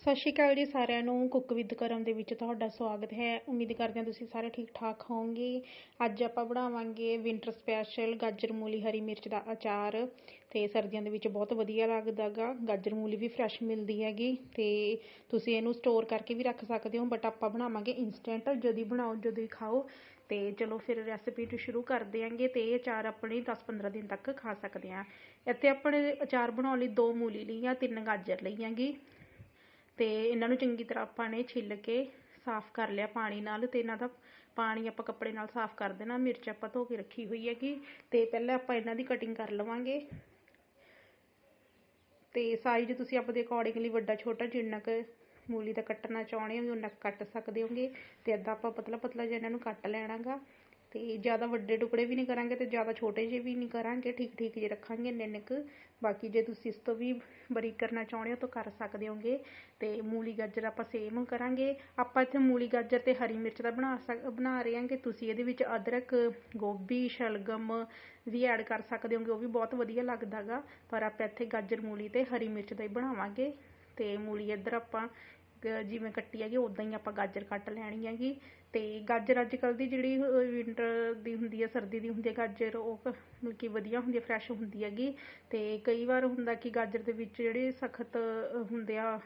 ਸਤਿ ਸ਼੍ਰੀ ਅਕਾਲ ਜੀ ਸਾਰਿਆਂ ਨੂੰ। ਕੁੱਕ ਵਿਦ ਕਰਮ ਦੇ ਵਿੱਚ ਤੁਹਾਡਾ ਸਵਾਗਤ ਹੈ। ਉਮੀਦ ਕਰਦੇ ਹਾਂ ਤੁਸੀਂ ਸਾਰੇ ਠੀਕ ਠਾਕ ਹੋਵੋਗੇ। ਅੱਜ ਆਪਾਂ ਬਣਾਵਾਂਗੇ ਵਿੰਟਰ ਸਪੈਸ਼ਲ ਗਾਜਰ ਮੂਲੀ ਹਰੀ ਮਿਰਚ ਦਾ ਅਚਾਰ। ਤੇ ਸਰਦੀਆਂ ਦੇ ਵਿੱਚ ਬਹੁਤ ਵਧੀਆ ਲੱਗਦਾਗਾ। ਗਾਜਰ ਮੂਲੀ ਵੀ ਫਰੈਸ਼ ਮਿਲਦੀ ਹੈਗੀ। ਤੇ ਤੁਸੀਂ ਇਹਨੂੰ ਸਟੋਰ ਕਰਕੇ ਵੀ ਰੱਖ ਸਕਦੇ ਹੋ। ਬਟ ਆਪਾਂ ਬਣਾਵਾਂਗੇ ਇਨਸਟੈਂਟ ਜਦੀ ਬਣਾਓ, ਜਦੀ ਖਾਓ। ਤੇ ਚਲੋ ਫਿਰ ਰੈਸਪੀ ਤੋਂ ਸ਼ੁਰੂ ਕਰਦੇ ਆਂਗੇ ਤੇ ਇਹ ਅਚਾਰ ਆਪਣੇ 10-15 ਦਿਨ ਤੱਕ ਖਾ ਸਕਦੇ ਆ ਇੱਥੇ ਆਪਣੇ ਅਚਾਰ ਬਣਾਉਣ ਲਈ ਦੋ ਮੂਲੀ ਲਈ ਆ ਤਿੰਨ ਗਾਜਰ ਲਈ ਆਂਗੀ ਤੇ ਇਹਨਾਂ ਨੂੰ ਚੰਗੀ ਤਰ੍ਹਾਂ ਆਪਾਂ ਨੇ ਛਿੱਲ ਕੇ ਸਾਫ਼ ਕਰ ਲਿਆ ਪਾਣੀ ਨਾਲ ਤੇ ਇਹਨਾਂ ਦਾ ਪਾਣੀ ਆਪਾਂ ਕੱਪੜੇ ਨਾਲ ਸਾਫ਼ ਕਰ ਦੇਣਾ, ਮਿਰਚ ਆਪਾਂ ਧੋ ਕੇ ਰੱਖੀ ਹੋਈ ਹੈਗੀ ਤੇ ਪਹਿਲਾਂ ਆਪਾਂ ਇਹਨਾਂ ਦੀ ਕਟਿੰਗ ਕਰ ਲਵਾਂਗੇ। ਤੇ ਸਾਈਜ਼ ਤੁਸੀਂ ਆਪਣੇ ਅਕੋਰਡਿੰਗਲੀ ਵੱਡਾ, ਛੋਟਾ ਜਿੰਨਾ ਕੁ ਮੂਲੀ ਦਾ ਕੱਟਣਾ ਚਾਹੁੰਦੇ ਹੋ ਉਹਨਾਂ ਕੱਟ ਸਕਦੇ ਹੋਗੇ ਤੇ ਅੱਧਾ ਆਪਾਂ ਪਤਲਾ ਪਤਲਾ ਜਿਹਾ ਇਹਨਾਂ ਨੂੰ ਕੱਟ ਲੈਣਾਗਾ। ਤੇ ਜ਼ਿਆਦਾ ਵੱਡੇ ਟੁਕੜੇ ਵੀ ਨਹੀਂ ਕਰਾਂਗੇ ਤੇ ਜ਼ਿਆਦਾ ਛੋਟੇ ਜਿਹੇ ਵੀ ਨਹੀਂ ਕਰਾਂਗੇ, ਠੀਕ ਠੀਕ ਜੇ ਰੱਖਾਂਗੇ ਇੰਨੇ ਕੁ। ਬਾਕੀ ਜੇ ਤੁਸੀਂ ਇਸ ਤੋਂ ਵੀ ਬਰੀਕ ਕਰਨਾ ਚਾਹੁੰਦੇ ਹੋ ਤਾਂ ਕਰ ਸਕਦੇ ਹੋਗੇ ਤੇ ਮੂਲੀ ਗਾਜਰ ਆਪਾਂ ਸੇਮ ਕਰਾਂਗੇ। ਆਪਾਂ ਇੱਥੇ ਮੂਲੀ ਗਾਜਰ ਤੇ ਹਰੀ ਮਿਰਚ ਦਾ ਬਣਾ ਸਕ ਬਣਾ ਰਹੇ ਹਾਂਗੇ ਤੁਸੀਂ ਇਹਦੇ ਵਿੱਚ ਅਦਰਕ, ਗੋਭੀ, ਸ਼ਲਗਮ ਵੀ ਐਡ ਕਰ ਸਕਦੇ ਹੋਗੇ, ਉਹ ਵੀ ਬਹੁਤ ਵਧੀਆ ਲੱਗਦਾਗਾ। ਪਰ ਆਪਾਂ ਇੱਥੇ ਗਾਜਰ ਮੂਲੀ ਤੇ ਹਰੀ ਮਿਰਚ ਦਾ ਹੀ ਬਣਾਵਾਂਗੇ ਤੇ ਮੂਲੀ ਇੱਧਰ ਆਪਾਂ ਜਿਵੇਂ ਕੱਟੀ ਹੈਗੀ ਉੱਦਾਂ ਹੀ ਆਪਾਂ ਗਾਜਰ ਕੱਟ ਲੈਣੀ ਹੈਗੀ। ਤੇ ਗਾਜਰ ਅੱਜ ਕੱਲ੍ਹ ਦੀ ਜਿਹੜੀ ਵਿੰਟਰ ਦੀ ਹੁੰਦੀ ਹੈ ਸਰਦੀ ਦੀ ਹੁੰਦੀ ਹੈ ਗਾਜਰ, ਉਹ ਮਤਲਬ ਕਿ ਵਧੀਆ ਹੁੰਦੀ ਹੈ ਫਰੈਸ਼ ਹੁੰਦੀ ਹੈਗੀ। ਅਤੇ ਕਈ ਵਾਰ ਹੁੰਦਾ ਕਿ ਗਾਜਰ ਦੇ ਵਿੱਚ ਜਿਹੜੇ ਸਖਤ ਹੁੰਦੇ ਆ,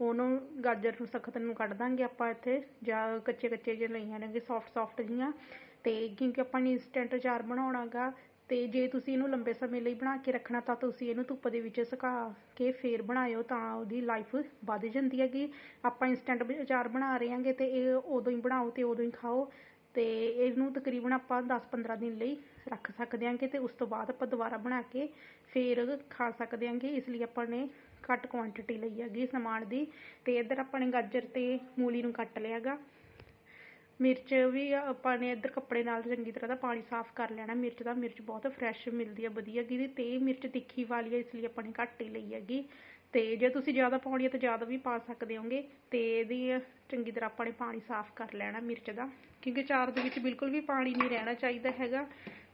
ਉਹਨੂੰ ਗਾਜਰ ਨੂੰ ਸਖਤ ਨੂੰ ਕੱਢ ਦਾਂਗੇ ਆਪਾਂ ਇੱਥੇ, ਜਾਂ ਕੱਚੇ ਕੱਚੇ ਜਿਹੇ ਲਈਆਂ ਨੇਗੇ ਸੋਫਟ ਸੋਫਟ ਜਿਹੀਆਂ। ਅਤੇ ਕਿਉਂਕਿ ਆਪਾਂ ਨੇ ਇਨਸਟੈਂਟ ਅਚਾਰ ਬਣਾਉਣਾਗਾ ਅਤੇ ਜੇ ਤੁਸੀਂ ਇਹਨੂੰ ਲੰਬੇ ਸਮੇਂ ਲਈ ਬਣਾ ਕੇ ਰੱਖਣਾ ਤਾਂ ਤੁਸੀਂ ਇਹਨੂੰ ਧੁੱਪ ਦੇ ਵਿੱਚ ਸੁਕਾ ਕੇ ਫਿਰ ਬਣਾਇਓ ਤਾਂ ਉਹਦੀ ਲਾਈਫ ਵੱਧ ਜਾਂਦੀ ਹੈਗੀ। ਆਪਾਂ ਇੰਸਟੈਂਟ ਅਚਾਰ ਬਣਾ ਰਹੇ ਹਾਂਗੇ ਤੇ ਇਹ ਉਦੋਂ ਹੀ ਬਣਾਓ ਅਤੇ ਉਦੋਂ ਹੀ ਖਾਓ ਅਤੇ ਇਹਨੂੰ ਤਕਰੀਬਨ ਆਪਾਂ 10-15 ਦਿਨ ਲਈ ਰੱਖ ਸਕਦੇ ਹਾਂਗੇ ਅਤੇ ਉਸ ਤੋਂ ਬਾਅਦ ਆਪਾਂ ਦੁਬਾਰਾ ਬਣਾ ਕੇ ਫਿਰ ਖਾ ਸਕਦੇ ਹਾਂਗੇ। ਇਸ ਲਈ ਆਪਾਂ ਨੇ ਘੱਟ ਕੁਆਂਟਿਟੀ ਲਈ ਹੈਗੀ ਸਮਾਨ ਦੀ ਅਤੇ ਇੱਧਰ ਆਪਾਂ ਨੇ ਗਾਜਰ ਅਤੇ ਮੂਲੀ ਨੂੰ ਕੱਟ ਲਿਆ ਲਿਆਗਾ ਮਿਰਚ ਵੀ ਆਪਾਂ ਨੇ ਇੱਧਰ ਕੱਪੜੇ ਨਾਲ ਚੰਗੀ ਤਰ੍ਹਾਂ ਦਾ ਪਾਣੀ ਸਾਫ਼ ਕਰ ਲੈਣਾ, ਮਿਰਚ ਦਾ ਮਿਰਚ ਬਹੁਤ ਫਰੈਸ਼ ਮਿਲਦੀ ਹੈ, ਵਧੀਆ ਗੀ ਤੇ ਮਿਰਚ ਤਿੱਖੀ ਵਾਲੀ ਹੈ, ਇਸ ਲਈ ਆਪਾਂ ਨੇ ਘੱਟ ਹੀ ਲਈ ਹੈਗੀ। ਤੇ ਜੇ ਤੁਸੀਂ ਜ਼ਿਆਦਾ ਪਾਉਣੀ ਹੈ ਤਾਂ ਜ਼ਿਆਦਾ ਵੀ ਪਾ ਸਕਦੇ ਹੋਗੇ, ਤੇ ਇਹਦੀ ਚੰਗੀ ਤਰ੍ਹਾਂ ਆਪਾਂ ਨੇ ਪਾਣੀ ਸਾਫ਼ ਕਰ ਲੈਣਾ ਮਿਰਚ ਦਾ, ਕਿਉਂਕਿ ਚਾਰ ਦੇ ਵਿੱਚ ਬਿਲਕੁਲ ਵੀ ਪਾਣੀ ਨਹੀਂ ਰਹਿਣਾ ਚਾਹੀਦਾ ਹੈਗਾ,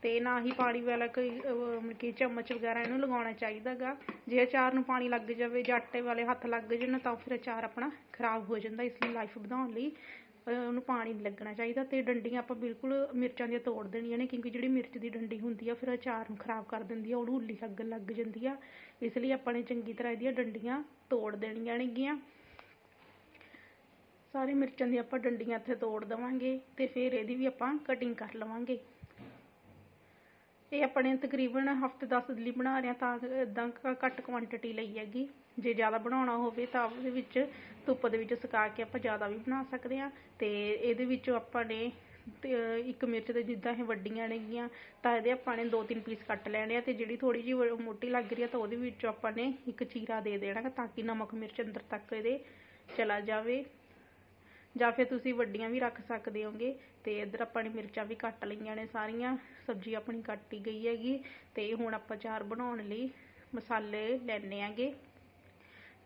ਤੇ ਨਾ ਹੀ ਪਾਣੀ ਵਾਲਾ ਕੋਈ ਮਤਲਬ ਕਿ ਚਮਚ ਵਗੈਰਾ ਇਹਨੂੰ ਲਗਾਉਣਾ ਚਾਹੀਦਾਗਾ ਜੇ ਅਚਾਰ ਨੂੰ ਪਾਣੀ ਲੱਗ ਜਾਵੇ, ਜਾਂ ਆਟੇ ਵਾਲੇ ਹੱਥ ਲੱਗ ਜਾਣ ਤਾਂ ਫਿਰ ਅਚਾਰ ਆਪਣਾ ਖਰਾਬ ਹੋ ਜਾਂਦਾ, ਇਸ ਲਈ ਲਾਈਫ ਵਧਾਉਣ ਲਈ। ਉਹਨੂੰ ਪਾਣੀ ਨਹੀਂ ਲੱਗਣਾ ਚਾਹੀਦਾ ਅਤੇ ਡੰਡੀਆਂ ਆਪਾਂ ਬਿਲਕੁਲ ਮਿਰਚਾਂ ਦੀਆਂ ਤੋੜ ਦੇਣੀਆਂ ਨੇ ਕਿਉਂਕਿ ਜਿਹੜੀ ਮਿਰਚ ਦੀ ਡੰਡੀ ਹੁੰਦੀ ਆ, ਫਿਰ ਅਚਾਰ ਨੂੰ ਖਰਾਬ ਕਰ ਦਿੰਦੀ ਆ, ਉਹਨੂੰ ਉੱਲੀ ਲੱਗਣ ਲੱਗ ਜਾਂਦੀ ਆ। ਇਸ ਲਈ ਆਪਾਂ ਨੇ ਚੰਗੀ ਤਰ੍ਹਾਂ ਇਹਦੀਆਂ ਡੰਡੀਆਂ ਤੋੜ ਦੇਣੀਆਂ ਨੇਗੀਆਂ। ਸਾਰੇ ਮਿਰਚਾਂ ਦੀ ਆਪਾਂ ਡੰਡੀਆਂ ਇੱਥੇ ਤੋੜ ਦਵਾਂਗੇ ਤੇ ਫਿਰ ਇਹਦੀ ਵੀ ਆਪਾਂ ਕਟਿੰਗ ਕਰ ਲਵਾਂਗੇ। ਇਹ ਆਪਣੇ ਤਕਰੀਬਨ ਹਫ਼ਤੇ 10 ਲਈ ਬਣਾ ਰਹੇ ਆ ਤਾਂ ਇਦਾਂ ਘੱਟ ਕੁਆਂਟੀਟੀ ਲਈ ਹੈਗੀ। ਜੇ ਜ਼ਿਆਦਾ ਬਣਾਉਣਾ ਹੋਵੇ ਤਾਂ ਉਹਦੇ ਵਿੱਚ ਧੁੱਪ ਦੇ ਵਿੱਚ ਸੁਕਾ ਕੇ ਆਪਾਂ ਜ਼ਿਆਦਾ ਵੀ ਬਣਾ ਸਕਦੇ ਹਾਂ। ਅਤੇ ਇਹਦੇ ਵਿੱਚੋਂ ਆਪਾਂ ਨੇ ਇੱਕ ਮਿਰਚ ਦੇ ਜਿੱਦਾਂ ਇਹ ਵੱਡੀਆਂ ਨੇਗੀਆਂ, ਤਾਂ ਇਹਦੇ ਆਪਾਂ ਨੇ ਦੋ ਤਿੰਨ ਪੀਸ ਕੱਟ ਲੈਣੇ ਆ ਅਤੇ ਜਿਹੜੀ ਥੋੜ੍ਹੀ ਜਿਹੀ ਮੋਟੀ ਲੱਗ ਰਹੀ ਆ ਤਾਂ ਉਹਦੇ ਵਿੱਚੋਂ ਆਪਾਂ ਨੇ ਇੱਕ ਚੀਰਾ ਦੇ ਦੇਣਾ ਤਾਂ ਕਿ ਨਮਕ ਮਿਰਚ ਅੰਦਰ ਤੱਕ ਇਹਦੇ ਚਲਾ ਜਾਵੇ। ਜਾਂ ਫਿਰ ਤੁਸੀਂ ਵੱਡੀਆਂ ਵੀ ਰੱਖ ਸਕਦੇ ਹੋਗੇ ਤੇ ਇੱਧਰ ਆਪਾਂ ਨੇ ਮਿਰਚਾਂ ਵੀ ਕੱਟ ਲਈਆਂ ਨੇ ਸਾਰੀਆਂ, ਸਬਜ਼ੀ ਆਪਣੀ ਕੱਟੀ ਗਈ ਹੈਗੀ। ਤੇ ਹੁਣ ਆਪਾਂ ਚਾਰ ਬਣਾਉਣ ਲਈ ਮਸਾਲੇ ਲੈਣੇ ਆਗੇ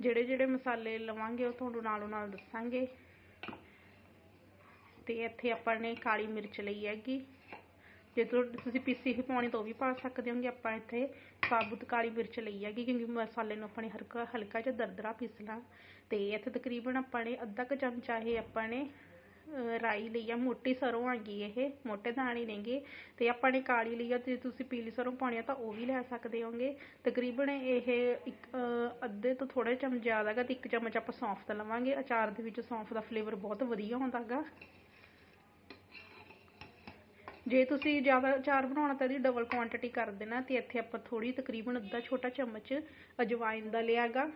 ਜਿਹੜੇ ਜਿਹੜੇ ਮਸਾਲੇ ਲਵਾਂਗੇ ਉਹ ਤੁਹਾਨੂੰ ਨਾਲੋਂ ਨਾਲ ਦੱਸਾਂਗੇ। ਤੇ ਇੱਥੇ ਆਪਾਂ ਨੇ ਕਾਲੀ ਮਿਰਚ ਲਈ ਹੈਗੀ। ਜੇ ਤੁਸੀਂ ਪੀਸੀ ਹੀ ਪਾਉਣੀ ਤਾਂ ਉਹ ਵੀ ਪਾ ਸਕਦੇ ਹੋਗੇ। ਆਪਾਂ ਇੱਥੇ ਸਾਬੁਤ ਕਾਲੀ ਮਿਰਚ ਲਈ ਹੈਗੀ, ਕਿਉਂਕਿ ਮਸਾਲੇ ਨੂੰ ਆਪਾਂ ਨੇ ਹਲਕਾ ਹਲਕਾ ਜਿਹਾ ਦਰਦਰਾ ਪੀਸਣਾ। ਤੇ ਇੱਥੇ ਤਕਰੀਬਨ ਆਪਾਂ ਨੇ ਅੱਧਾ ਕੁ ਚਮਚਾ ਇਹ ਆਪਾਂ ਨੇ ਰਾਈ ਲਈ ਆ, ਮੋਟੀ ਸਰੋਂ ਆਗੀ ਇਹ, ਮੋਟੇ ਦਾਣੇ ਨੇਗੇ, ਤੇ ਆਪਾਂ ਨੇ ਕਾਲੀ ਲਈ ਆ, ਤੇ ਤੁਸੀਂ ਪੀਲੀ ਸਰੋਂ ਪਾਉਣੀ ਆ ਤਾਂ ਉਹ ਵੀ ਲੈ ਸਕਦੇ ਹੋਗੇ। ਤਕਰੀਬਨ ਇਹ ਇੱਕ ਅੱਧੇ ਤੋਂ ਥੋੜਾ ਚਮਚ ਜ਼ਿਆਦਾਗਾ ਤੇ ਇੱਕ ਚਮਚ ਆਪਾਂ ਸੌਂਫ ਦਾ ਲਵਾਂਗੇ। ਅਚਾਰ ਦੇ ਵਿੱਚ ਸੌਂਫ ਦਾ ਫਲੇਵਰ ਬਹੁਤ ਵਧੀਆ ਹੁੰਦਾਗਾ ਜੇ ਤੁਸੀਂ ਜ਼ਿਆਦਾ ਅਚਾਰ ਬਣਾਉਣਾ ਤਾਂ ਇਹਦੀ ਡਬਲ ਕੁਆਂਟੀਟੀ ਕਰ ਦੇਣਾ, ਤੇ ਇੱਥੇ ਆਪਾਂ ਥੋੜੀ ਤਕਰੀਬਨ ਅੱਧਾ ਛੋਟਾ ਚਮਚ ਅਜਵਾਇਨ ਦਾ ਲਿਆਗਾ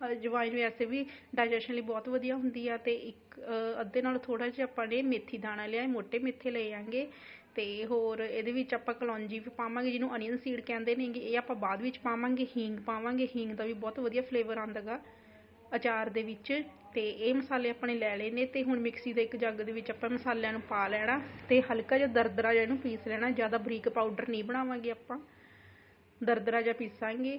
ਅਜਵਾਇਨ ਵੈਸੇ ਵੀ ਡਾਈਜੈਸ਼ਨ ਲਈ ਬਹੁਤ ਵਧੀਆ ਹੁੰਦੀ ਆ ਅਤੇ ਇੱਕ ਅੱਧੇ ਨਾਲ ਥੋੜ੍ਹਾ ਜਿਹਾ ਆਪਾਂ ਨੇ ਮੇਥੀ ਦਾਣਾ ਲਿਆ ਮੋਟੇ ਮੇਥੇ ਲਏ ਆਂਗੇ ਅਤੇ ਹੋਰ ਇਹਦੇ ਵਿੱਚ ਆਪਾਂ ਕਲੌਂਜੀ ਵੀ ਪਾਵਾਂਗੇ, ਜਿਹਨੂੰ ਅਨੀਅਨ ਸੀਡ ਕਹਿੰਦੇ ਨੇਗੇ, ਇਹ ਆਪਾਂ ਬਾਅਦ ਵਿੱਚ ਪਾਵਾਂਗੇ, ਹੀਂਗ ਪਾਵਾਂਗੇ, ਹੀਂਗ ਦਾ ਵੀ ਬਹੁਤ ਵਧੀਆ ਫਲੇਵਰ ਆਉਂਦਾ ਗਾ ਅਚਾਰ ਦੇ ਵਿੱਚ ਤੇ ਇਹ ਮਸਾਲੇ ਆਪਣੇ ਲੈ ਲਏ ਨੇ ਤੇ ਹੁਣ ਮਿਕਸੀ ਦੇ ਇੱਕ ਜੱਗ ਦੇ ਵਿੱਚ ਆਪਾਂ ਮਸਾਲਿਆਂ ਨੂੰ ਪਾ ਲੈਣਾ ਤੇ ਹਲਕਾ ਜਿਹਾ ਦਰਦਰਾ ਜਿਹਾ ਇਹਨੂੰ ਪੀਸ ਲੈਣਾ, ਜ਼ਿਆਦਾ ਬਰੀਕ ਪਾਊਡਰ ਨਹੀਂ ਬਣਾਵਾਂਗੇ ਆਪਾਂ, ਦਰਦਰਾ ਜਿਹਾ ਪੀਸਾਂਗੇ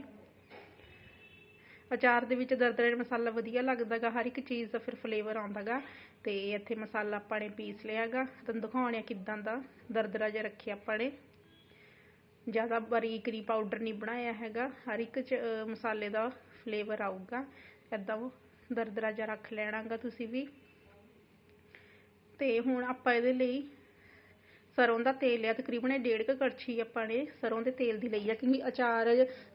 ਅਚਾਰ ਦੇ ਵਿੱਚ ਦਰਦਰਾ ਮਸਾਲਾ ਵਧੀਆ ਲੱਗਦਾਗਾ, ਹਰ ਇੱਕ ਚੀਜ਼ ਦਾ ਫਿਰ ਫਲੇਵਰ ਆਉਂਦਾਗਾ। ਤੇ ਇੱਥੇ ਮਸਾਲਾ ਆਪਾਂ ਨੇ ਪੀਸ ਲਿਆਗਾ। ਤੁਹਾਨੂੰ ਆ ਕਿਦਾਂ ਦਾ ਦਰਦਰਾ ਜਿਹਾ ਰੱਖਿਆ ਆਪਾਂ ਨੇ। ਜ਼ਿਆਦਾ ਬਰੀਕ ਰੀ ਪਾਊਡਰ ਨਹੀਂ ਬਣਾਇਆ ਹੈਗਾ। ਹਰ ਇੱਕ ਮਸਾਲੇ ਦਾ ਫਲੇਵਰ ਆਊਗਾ। ਇਦਾਂ ਦਰਦਰਾ ਜਿਹਾ ਰੱਖ ਲੈਣਾਗਾ ਤੁਸੀਂ ਵੀ। ਤੇ ਹੁਣ ਆਪਾਂ ਇਹਦੇ ਲਈ ਸਰੋਂ ਦਾ ਤੇਲ ਆ ਤਕਰੀਬਨ ਇਹ ਡੇਢ ਕੁ ਕੜਛੀ ਆਪਾਂ ਨੇ ਸਰੋਂ ਦੇ ਤੇਲ ਦੀ ਲਈ ਆ, ਕਿਉਂਕਿ ਅਚਾਰ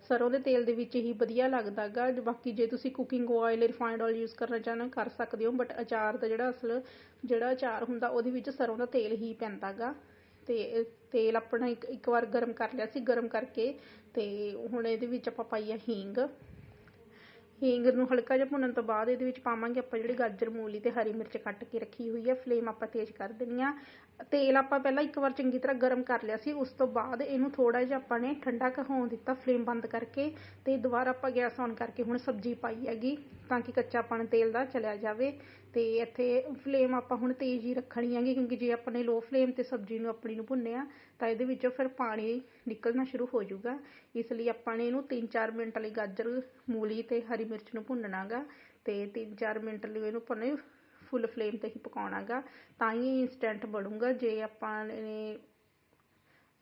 ਸਰੋਂ ਦੇ ਤੇਲ ਦੇ ਵਿੱਚ ਹੀ ਵਧੀਆ ਲੱਗਦਾਗਾ ਬਾਕੀ ਜੇ ਤੁਸੀਂ cooking oil refined oil use ਕਰਨਾ ਚਾਹੁੰਦੇ ਹੋ, ਕਰ ਸਕਦੇ ਹੋ ਬਟ ਅਚਾਰ ਦਾ ਜਿਹੜਾ ਅਸਲ, ਜਿਹੜਾ ਅਚਾਰ ਹੁੰਦਾ, ਉਹਦੇ ਵਿੱਚ ਸਰੋਂ ਦਾ ਤੇਲ ਹੀ ਪੈਂਦਾਗਾ ਤੇ ਤੇਲ ਆਪਣਾ ਇੱਕ ਇੱਕ ਵਾਰ ਗਰਮ ਕਰ ਲਿਆ ਸੀ, ਗਰਮ ਕਰਕੇ ਤੇ ਹੁਣ ਇਹਦੇ ਵਿੱਚ ਆਪਾਂ ਪਾਈ ਆ ਹੀਂਗ। ਹਿੰਗ ਨੂੰ ਹਲਕਾ ਜਿਹਾ ਭੁੰਨਣ ਤੋਂ ਬਾਅਦ ਇਹਦੇ ਵਿੱਚ ਪਾਵਾਂਗੇ ਆਪਾਂ ਜਿਹੜੀ ਗਾਜਰ, ਮੂਲੀ ਤੇ ਹਰੀ ਮਿਰਚ ਕੱਟ ਕੇ ਰੱਖੀ ਹੋਈ ਹੈ ਫਲੇਮ ਆਪਾਂ ਤੇਜ਼ ਕਰ ਦੇਣੀ ਆ। ਤੇਲ ਆਪਾਂ ਪਹਿਲਾਂ ਇੱਕ ਵਾਰ ਚੰਗੀ ਤਰ੍ਹਾਂ ਗਰਮ ਕਰ ਲਿਆ ਸੀ। ਉਸ ਤੋਂ ਬਾਅਦ ਇਹਨੂੰ ਥੋੜਾ ਜਿਹਾ ਆਪਾਂ ਨੇ ਠੰਡਾ ਕਹਾਉਣ ਦਿੱਤਾ ਫਲੇਮ ਬੰਦ ਕਰਕੇ ਤੇ ਦੁਬਾਰਾ ਆਪਾਂ ਗੈਸ ਔਨ ਕਰਕੇ ਹੁਣ ਸਬਜ਼ੀ ਪਾਈ ਹੈਗੀ ਤਾਂ ਕਿ ਕੱਚਾਪਣ ਤੇਲ ਦਾ ਚਲਿਆ ਜਾਵੇ। ਤੇ ਇੱਥੇ ਫਲੇਮ ਆਪਾਂ ਹੁਣ ਤੇਜ਼ ਹੀ ਰੱਖਣੀ ਹੈਗੀ ਕਿਉਂਕਿ ਜੇ ਆਪਾਂ ਨੇ ਲੋ ਫਲੇਮ ਤੇ ਸਬਜ਼ੀ ਨੂੰ ਆਪਣੀ ਨੂੰ ਭੁੰਨਿਆ ਤਾਂ ਇਹਦੇ ਵਿੱਚੋਂ ਫਿਰ ਪਾਣੀ ਨਿਕਲਣਾ ਸ਼ੁਰੂ ਹੋ ਜਾਊਗਾ। ਇਸ ਲਈ ਆਪਾਂ ਨੇ ਇਹਨੂੰ 3-4 ਮਿੰਟ ਲਈ ਗਾਜਰ, ਮੂਲੀ ਤੇ ਹਰੀ ਮਿਰਚ ਨੂੰ ਭੁੰਨਣਾਗਾ ਤੇ 3-4 ਮਿੰਟ ਲਈ ਇਹਨੂੰ ਭੁੰਨੇ ਫੁੱਲ ਫਲੇਮ ਤੇ ਹੀ ਪਕਾਉਣਾਗਾ। ਤਾਂ ਹੀ ਇਨਸਟੈਂਟ ਬਣੂਗਾ। ਜੇ ਆਪਾਂ ਨੇ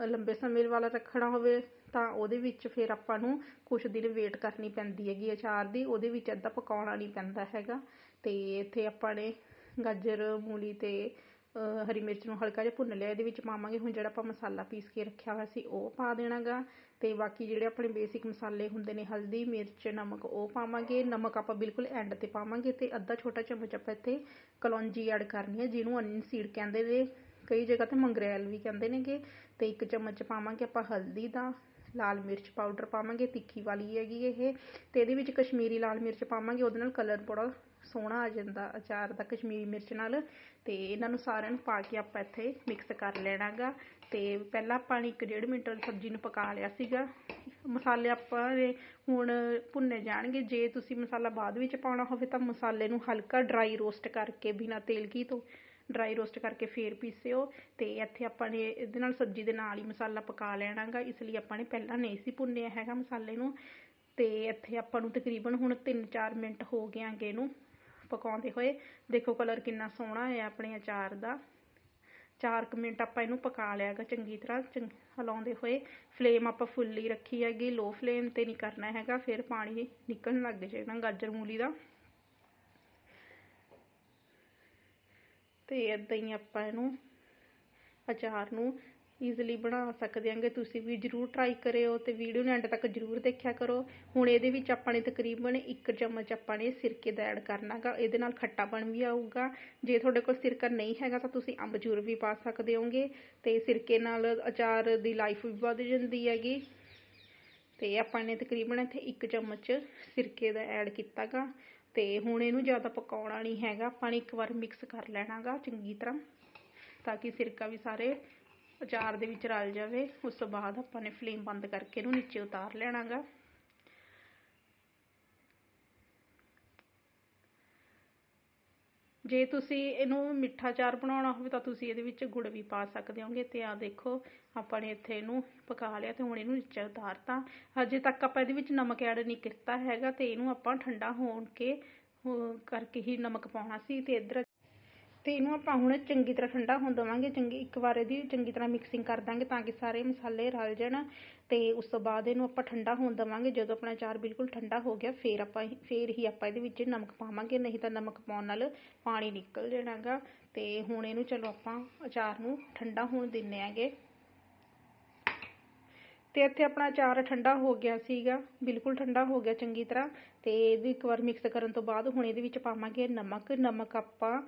ਲੰਬੇ ਸਮੇਂ ਵਾਲਾ ਰੱਖਣਾ ਹੋਵੇ ਤਾਂ ਉਹਦੇ ਵਿੱਚ ਫਿਰ ਆਪਾਂ ਨੂੰ ਕੁਝ ਦਿਨ ਵੇਟ ਕਰਨੀ ਪੈਂਦੀ ਹੈਗੀ ਅਚਾਰ ਦੀ। ਉਹਦੇ ਵਿੱਚ ਅੱਧਾ ਪਕਾਉਣਾ ਨਹੀਂ ਪੈਂਦਾ ਹੈਗਾ। ਤੇ ਇੱਥੇ ਆਪਾਂ ਨੇ ਗਾਜਰ, ਮੂਲੀ ਤੇ ਹਰੀ ਮਿਰਚ ਨੂੰ ਹਲਕਾ ਜਿਹਾ ਭੁੰਨ ਲਿਆ, ਇਹਦੇ ਵਿੱਚ ਪਾਵਾਂਗੇ ਹੁਣ ਜਿਹੜਾ ਆਪਾਂ ਮਸਾਲਾ ਪੀਸ ਕੇ ਰੱਖਿਆ ਹੋਇਆ ਸੀ, ਉਹ ਪਾ ਦੇਣਾਗਾ। ਤੇ ਬਾਕੀ ਜਿਹੜੇ ਆਪਣੇ ਬੇਸਿਕ ਮਸਾਲੇ ਹੁੰਦੇ ਨੇ, ਹਲਦੀ, ਮਿਰਚ, ਨਮਕ, ਉਹ ਪਾਵਾਂਗੇ। ਨਮਕ ਆਪਾਂ ਬਿਲਕੁਲ ਐਂਡ ਤੇ ਪਾਵਾਂਗੇ ਤੇ ਅੱਧਾ ਛੋਟਾ ਚਮਚ ਆਪਾਂ ਇੱਥੇ ਕਲੌਂਜੀ ਐਡ ਕਰਨੀ ਹੈ, ਜਿਹਨੂੰ ਅਨਨ ਸੀਡ ਕਹਿੰਦੇ ਨੇ। ਕਈ ਜਗ੍ਹਾ ਤੇ ਮੰਗਰੈਲ ਵੀ ਕਹਿੰਦੇ ਨੇਗੇ। ਤੇ ਇੱਕ ਚਮਚ ਪਾਵਾਂਗੇ ਆਪਾਂ ਹਲਦੀ ਦਾ, ਲਾਲ ਮਿਰਚ ਪਾਊਡਰ ਪਾਵਾਂਗੇ, ਤਿੱਖੀ ਵਾਲੀ ਹੈਗੀ ਇਹ। ਤੇ ਇਹਦੇ ਵਿੱਚ ਕਸ਼ਮੀਰੀ ਲਾਲ ਮਿਰਚ ਪਾਵਾਂਗੇ, ਉਹਦੇ ਨਾਲ ਕਲਰ ਬੜਾ ਸੋਹਣਾ ਆ ਜਾਂਦਾ ਅਚਾਰ ਦਾ, ਕਸ਼ਮੀਰੀ ਮਿਰਚ ਨਾਲ। ਤੇ ਇਹਨਾਂ ਨੂੰ ਸਾਰਿਆਂ ਨੂੰ ਪਾ ਕੇ ਆਪਾਂ ਇੱਥੇ ਮਿਕਸ ਕਰ ਲੈਣਾ ਗਾ ਤੇ ਪਹਿਲਾਂ ਆਪਾਂ ਨੇ 1.5 ਮਿੰਟ ਸਬਜ਼ੀ ਨੂੰ ਪਕਾ ਲਿਆ ਸੀਗਾ। ਮਸਾਲੇ ਆਪਾਂ ਹੁਣ ਭੁੰਨੇ ਜਾਣਗੇ। ਜੇ ਤੁਸੀਂ ਮਸਾਲਾ ਬਾਅਦ ਵਿੱਚ ਪਾਉਣਾ ਹੋਵੇ ਤਾਂ ਮਸਾਲੇ ਨੂੰ ਹਲਕਾ ਡਰਾਈ ਰੋਸਟ ਕਰਕੇ, ਬਿਨਾਂ ਤੇਲ ਕੀ ਤੋਂ ਡਰਾਈ ਰੋਸਟ ਕਰਕੇ ਫੇਰ ਪੀਸਿਓ। ਤੇ ਇੱਥੇ ਆਪਾਂ ਨੇ ਇਹਦੇ ਨਾਲ ਸਬਜ਼ੀ ਦੇ ਨਾਲ ਹੀ ਮਸਾਲਾ ਪਕਾ ਲੈਣਾਗਾ। ਇਸ ਲਈ ਆਪਾਂ ਨੇ ਪਹਿਲਾਂ ਨਹੀਂ ਸੀ ਭੁੰਨਿਆ ਹੈਗਾ ਮਸਾਲੇ ਨੂੰ। ਤੇ ਇੱਥੇ ਆਪਾਂ ਨੂੰ ਤਕਰੀਬਨ ਹੁਣ 3-4 ਮਿੰਟ ਹੋ ਗਏ ਆਂਗੇ ਇਹਨੂੰ ਪਕਾਉਂਦੇ ਹੋਏ। ਦੇਖੋ ਕਲਰ ਕਿੰਨਾ ਸੋਹਣਾ ਹੈ ਆਪਣੇ ਅਚਾਰ ਦਾ। 4 ਮਿੰਟ ਆਪਾਂ ਇਹਨੂੰ ਪਕਾ ਲਿਆਗਾ ਚੰਗੀ ਤਰ੍ਹਾਂ ਹਲਾਉਂਦੇ ਹੋਏ। ਫਲੇਮ ਆਪਾਂ ਫੁੱਲੀ ਰੱਖੀ ਹੈਗੀ ਲੋ ਫਲੇਮ ਤੇ ਨਹੀਂ ਕਰਨਾ ਹੈਗਾ, ਫਿਰ ਪਾਣੀ ਨਿਕਲਣ ਲੱਗ ਜਾਏਗਾ ਗਾਜਰ ਮੂਲੀ ਦਾ। ਤੇ ਇਦਾਂ ਹੀ ਆਪਾਂ ਇਹਨੂੰ ਅਚਾਰ ਨੂੰ ਈਜ਼ੀਲੀ ਬਣਾ ਸਕਦੇ ਆਂਗੇ। ਤੁਸੀਂ ਵੀ ਜਰੂਰ ਟਰਾਈ ਕਰਿਓ ਅਤੇ ਵੀਡੀਓ ਨੂੰ ਐਂਡ ਤੱਕ ਜਰੂਰ ਦੇਖਿਆ ਕਰੋ। ਹੁਣ ਇਹਦੇ ਵਿੱਚ ਆਪਾਂ ਨੇ ਤਕਰੀਬਨ ਇੱਕ ਚਮਚ ਆਪਾਂ ਨੇ ਸਿਰਕੇ ਦਾ ਐਡ ਕਰਨਾਗਾ ਇਹਦੇ ਨਾਲ ਖੱਟਾਪਣ ਵੀ ਆਊਗਾ। ਜੇ ਤੁਹਾਡੇ ਕੋਲ ਸਿਰਕਾ ਨਹੀਂ ਹੈਗਾ ਤਾਂ ਤੁਸੀਂ ਅੰਬਚੂਰ ਵੀ ਪਾ ਸਕਦੇ ਹੋਗੇ। ਤੇ ਸਿਰਕੇ ਨਾਲ ਅਚਾਰ ਦੀ ਲਾਈਫ ਵੀ ਵਧ ਜਾਂਦੀ ਹੈਗੀ। ਤੇ ਆਪਾਂ ਨੇ ਤਕਰੀਬਨ ਇੱਥੇ ਇੱਕ ਚਮਚ ਸਿਰਕੇ ਦਾ ਐਡ ਕੀਤਾਗਾ ਤੇ ਹੁਣ ਇਹਨੂੰ ਜ਼ਿਆਦਾ ਪਕਾਉਣਾ ਨਹੀਂ ਹੈਗਾ। ਆਪਾਂ ਨੇ ਇੱਕ ਵਾਰ ਮਿਕਸ ਕਰ ਲੈਣਾਗਾ ਚੰਗੀ ਤਰ੍ਹਾਂ। ਤਾਂ ਕਿ ਸਿਰਕਾ ਵੀ ਸਾਰੇ ਅਚਾਰ ਦੇ ਵਿੱਚ ਰਲ ਜਾਵੇ, ਉਸ ਤੋਂ ਬਾਅਦ ਆਪਾਂ ਨੇ ਫਲੇਮ ਬੰਦ ਕਰਕੇ ਇਹਨੂੰ ਨੀਚੇ ਉਤਾਰ ਲੈਣਾਗਾ। ਜੇ ਤੁਸੀਂ ਇਹਨੂੰ ਮਿੱਠਾ ਚਾਰ ਬਣਾਉਣਾ ਹੋਵੇ ਤਾਂ ਤੁਸੀਂ ਇਹਦੇ ਵਿੱਚ ਗੁੜ ਵੀ ਪਾ ਸਕਦੇ ਹੋਗੇ ਤੇ ਆ ਦੇਖੋ, ਆਪਾਂ ਨੇ ਇੱਥੇ ਇਹਨੂੰ ਪਕਾ ਲਿਆ ਤੇ ਹੁਣ ਇਹਨੂੰ ਨੀਚੇ ਉਤਾਰਤਾ। ਹਜੇ ਤੱਕ ਆਪਾਂ ਇਹਦੇ ਵਿੱਚ ਨਮਕ ਐਡ ਨਹੀਂ ਕੀਤਾ ਹੈਗਾ ਤੇ ਇਹਨੂੰ ਆਪਾਂ ਠੰਡਾ ਹੋਣ ਕੇ ਕਰਕੇ ਹੀ ਨਮਕ ਪਾਉਣਾ ਸੀ ਤੇ ਇਧਰ ਅਤੇ ਇਹਨੂੰ ਆਪਾਂ ਹੁਣ ਚੰਗੀ ਤਰ੍ਹਾਂ ਠੰਡਾ ਹੋਣ ਦੇਵਾਂਗੇ, ਚੰਗੀ ਇੱਕ ਵਾਰ ਇਹਦੀ ਚੰਗੀ ਤਰ੍ਹਾਂ ਮਿਕਸਿੰਗ ਕਰ ਦਾਂਗੇ ਤਾਂ ਕਿ ਸਾਰੇ ਮਸਾਲੇ ਰਲ ਜਾਣ ਅਤੇ ਉਸ ਤੋਂ ਬਾਅਦ ਇਹਨੂੰ ਆਪਾਂ ਠੰਡਾ ਹੋਣ ਦੇਵਾਂਗੇ। ਜਦੋਂ ਆਪਣਾ ਅਚਾਰ ਬਿਲਕੁਲ ਠੰਡਾ ਹੋ ਗਿਆ, ਫਿਰ ਆਪਾਂ ਫਿਰ ਹੀ ਆਪਾਂ ਇਹਦੇ ਵਿੱਚ ਨਮਕ ਪਾਵਾਂਗੇ, ਨਹੀਂ ਤਾਂ ਨਮਕ ਪਾਉਣ ਨਾਲ ਪਾਣੀ ਨਿਕਲ ਜਾਣਾਗਾ। ਤੇ ਹੁਣ ਇਹਨੂੰ ਚਲੋ ਆਪਾਂ ਅਚਾਰ ਨੂੰ ਠੰਡਾ ਹੋਣ ਦਿੰਨੇ ਆਂਗੇ ਤੇ ਇੱਥੇ ਆਪਣਾ ਅਚਾਰ ਠੰਡਾ ਹੋ ਗਿਆ ਸੀਗਾ, ਬਿਲਕੁਲ ਠੰਡਾ ਹੋ ਗਿਆ ਚੰਗੀ ਤਰ੍ਹਾਂ। ਤੇ ਇਹਦੀ ਇੱਕ ਵਾਰ ਮਿਕਸ ਕਰਨ ਤੋਂ ਬਾਅਦ ਹੁਣ ਇਹਦੇ ਵਿੱਚ ਪਾਵਾਂਗੇ ਨਮਕ। ਨਮਕ ਆਪਾਂ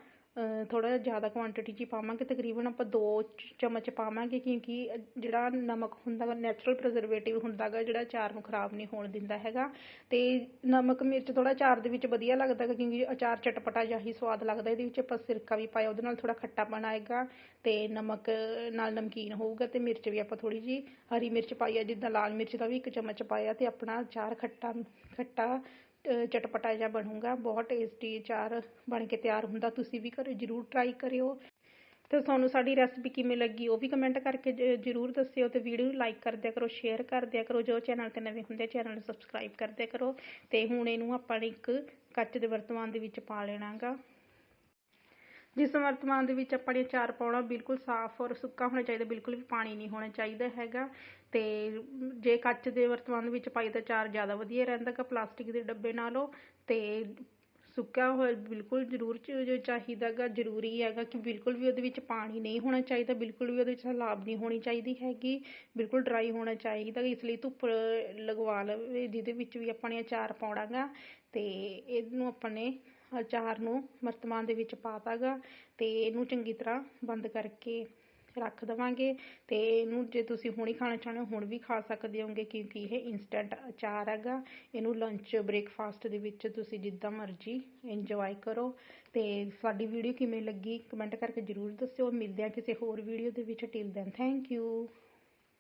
ਥੋੜ੍ਹਾ ਜਿਹਾ ਜ਼ਿਆਦਾ ਕੁਆਂਟਿਟੀ 'ਚ ਹੀ ਪਾਵਾਂਗੇ, ਤਕਰੀਬਨ ਆਪਾਂ ਦੋ ਚਮਚ ਪਾਵਾਂਗੇ ਕਿਉਂਕਿ ਜਿਹੜਾ ਨਮਕ ਹੁੰਦਾ ਵਾ ਨੈਚੁਰਲ ਪ੍ਰਜਰਵੇਟਿਵ ਹੁੰਦਾ ਗਾ, ਜਿਹੜਾ ਅਚਾਰ ਨੂੰ ਖਰਾਬ ਨਹੀਂ ਹੋਣ ਦਿੰਦਾ ਹੈਗਾ। ਅਤੇ ਨਮਕ ਮਿਰਚ ਥੋੜ੍ਹਾ ਅਚਾਰ ਦੇ ਵਿੱਚ ਵਧੀਆ ਲੱਗਦਾ ਗਾ, ਕਿਉਂਕਿ ਅਚਾਰ ਚਟਪਟਾ ਜਿਹਾ ਹੀ ਸਵਾਦ ਲੱਗਦਾ, ਇਹਦੇ ਵਿੱਚ ਆਪਾਂ ਸਿਰਕਾ ਵੀ ਪਾਇਆ, ਉਹਦੇ ਨਾਲ ਥੋੜਾ ਖੱਟਾਪਣ ਆਏਗਾ ਅਤੇ ਨਮਕ ਨਾਲ ਨਮਕੀਨ ਹੋਊਗਾ ਅਤੇ ਮਿਰਚ ਵੀ ਆਪਾਂ ਥੋੜ੍ਹੀ ਜਿਹੀ ਹਰੀ ਮਿਰਚ ਪਾਈ ਆ, ਜਿੱਦਾਂ ਲਾਲ ਮਿਰਚ ਦਾ ਵੀ ਇੱਕ ਚਮਚ ਪਾਇਆ ਅਤੇ ਆਪਣਾ ਅਚਾਰ ਖੱਟਾ ਖੱਟਾ ਚਟਪਟਾ ਜਿਹਾ ਬਣੂਗਾ, ਬਹੁਤ ਟੇਸਟੀ ਅਚਾਰ ਬਣ ਕੇ ਤਿਆਰ ਹੁੰਦਾ, ਤੁਸੀਂ ਵੀ ਘਰੇ ਜ਼ਰੂਰ ਟਰਾਈ ਕਰਿਓ। ਤੇ ਤੁਹਾਨੂੰ ਸਾਡੀ ਰੈਸਪੀ ਕਿਵੇਂ ਲੱਗੀ, ਉਹ ਵੀ ਕਮੈਂਟ ਕਰਕੇ ਜ਼ਰੂਰ ਦੱਸਿਓ ਤੇ ਵੀਡੀਓ ਨੂੰ ਲਾਈਕ ਕਰ ਦਿਆ ਕਰੋ ਸ਼ੇਅਰ ਕਰ ਦਿਆ ਕਰੋ, ਜੋ ਚੈਨਲ ਤੇ ਨਵੇਂ ਹੁੰਦੇ ਚੈਨਲ ਨੂੰ ਸਬਸਕ੍ਰਾਈਬ ਕਰ ਦਿਆ ਕਰੋ। ਤੇ ਹੁਣ ਇਹਨੂੰ ਆਪਾਂ ਨੇ ਇੱਕ ਕੱਚ ਦੇ ਵਰਤਮਾਨ ਦੇ ਵਿੱਚ ਪਾ ਲੈਣਾਗਾ। ਜਿਸ ਵਰਤਮਾਨ ਦੇ ਵਿੱਚ ਆਪਾਂ ਨੇ ਅਚਾਰ ਪਾਉਣਾ ਬਿਲਕੁਲ ਸਾਫ਼ ਔਰ ਸੁੱਕਾ ਹੋਣਾ ਚਾਹੀਦਾ, ਬਿਲਕੁਲ ਵੀ ਪਾਣੀ ਨਹੀਂ ਹੋਣਾ ਚਾਹੀਦਾ ਹੈਗਾ। ਅਤੇ ਜੇ ਕੱਚ ਦੇ ਵਰਤਮਾਨ ਵਿੱਚ ਪਾਈ ਤਾਂ ਅਚਾਰ ਜ਼ਿਆਦਾ ਵਧੀਆ ਰਹਿੰਦਾ ਗਾ, ਪਲਾਸਟਿਕ ਦੇ ਡੱਬੇ ਨਾਲੋਂ ਅਤੇ ਸੁੱਕਿਆ ਹੋਇਆ ਬਿਲਕੁਲ ਜ਼ਰੂਰ ਚ- ਜੋ ਚਾਹੀਦਾਗਾ ਜ਼ਰੂਰੀ ਹੈਗਾ ਕਿ ਬਿਲਕੁਲ ਵੀ ਉਹਦੇ ਵਿੱਚ ਪਾਣੀ ਨਹੀਂ ਹੋਣਾ ਚਾਹੀਦਾ, ਬਿਲਕੁਲ ਵੀ ਉਹਦੇ ਵਿੱਚ ਸਲਾਬ ਨਹੀਂ ਹੋਣੀ ਚਾਹੀਦੀ ਹੈਗੀ, ਬਿਲਕੁਲ ਡਰਾਈ ਹੋਣਾ ਚਾਹੀਦਾ, ਇਸ ਲਈ ਧੁੱਪ ਲਗਵਾ ਲਵੇ, ਜਿਹਦੇ ਵਿੱਚ ਵੀ ਆਪਾਂ ਨੇ ਅਚਾਰ ਪਾਉਣਾ ਗਾ ਅਤੇ ਇਹਨੂੰ ਆਪਾਂ ਨੇ ਅਚਾਰ ਨੂੰ ਵਰਤਮਾਨ ਦੇ ਵਿੱਚ ਪਾ ਤਾ ਗਾ ਅਤੇ ਇਹਨੂੰ ਚੰਗੀ ਤਰ੍ਹਾਂ ਬੰਦ ਕਰਕੇ ਰੱਖ ਦੇਵਾਂਗੇ। ਤੇ ਇਹਨੂੰ ਜੇ ਤੁਸੀਂ ਹੁਣੀ ਖਾਣਾ ਚਾਹੁੰਦੇ ਹੋ, ਹੁਣ ਵੀ ਖਾ ਸਕਦੇ ਹੋਗੇ, ਕਿਉਂਕਿ ਇਹ ਇਨਸਟੈਂਟ ਅਚਾਰ ਹੈਗਾ। ਇਹਨੂੰ ਲੰਚ ਬ੍ਰੇਕਫਾਸਟ ਦੇ ਵਿੱਚ ਤੁਸੀਂ ਜਿੱਦਾਂ ਮਰਜ਼ੀ ਇੰਜੋਏ ਕਰੋ। ਤੇ ਸਾਡੀ ਵੀਡੀਓ ਕਿਵੇਂ ਲੱਗੀ ਕਮੈਂਟ ਕਰਕੇ ਜ਼ਰੂਰ ਦੱਸਿਓ। ਮਿਲਦੇ ਹਾਂ ਕਿਸੇ ਹੋਰ ਵੀਡੀਓ ਦੇ ਵਿੱਚ। Till then thank you